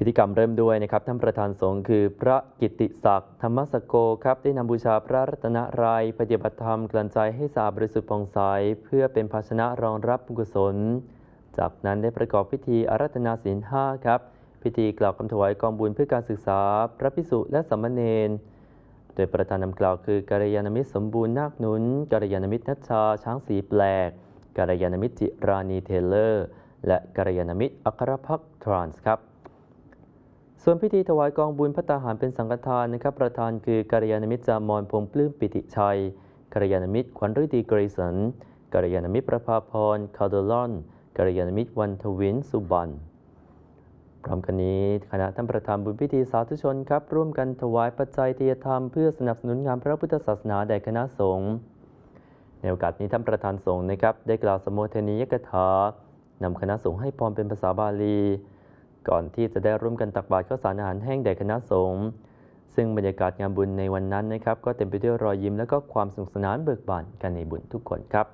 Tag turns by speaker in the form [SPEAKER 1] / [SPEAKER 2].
[SPEAKER 1] พิธีกรรมเริ่มด้วยนะครับท่านประธานสงฆ์คือพระกิติศักดิ์ธรรมสโกครับได้นำบูชาพระรัตนตรัยปฏิบัติธรรมกลั่นใจให้สะอาดบริสุทธิ์ผ่องใสเพื่อเป็นภาชนะรองรับบุญกุศล จากนั้นได้ประกอบพิธีอารัธนาศีลห้าครับ พิธีกล่าวคำถวายกองบุญเพื่อการศึกษา พระพิสุและสามเณรโดยประธานนำกล่าวคือกัลยาณมิตรสมบูรณ์นาคหนุนกัลยาณมิตรนัชชาช้างสีแปลกกัลยาณมิตรจิรานีเทเลอร์ และกัลยาณมิตรอัครพักทรานส์ครับ ส่วนพิธีถวายกองบุญพระตาหารเป็นสังฆทานนะครับ ประธานคือกัลยาณมิตรจามอนพงปลื้มปิติชัยกัลยาณมิตรขวัญฤดีเกรสันกัลยาณมิตรประภาพรคาร์ดลอนกัลยาณมิตรวันทวินสุบันพร้อมกันนี้คณะท่านประธานบุญพิธีสาธุชนครับ ร่วมกันถวายปัจจัยเทียธรรมเพื่อสนับสนุนงานพระพุทธศาสนาแด่คณะสงฆ์ในโอกาสนี้ท่านประธานสงฆ์นะครับ ได้กล่าวสมโภชนียกถานำคณะสงฆ์ให้พรเป็นภาษาบาลี ก่อนที่จะได้ร่วมกันตักบาตรข้าวสารอาหารแห้งแด่คณะสงฆ์ซึ่งบรรยากาศงานบุญในวันนั้นนะครับ ก็เต็มไปด้วยรอยยิ้มและก็ความสนุกสนานเบิกบานกันในบุญทุกคนครับ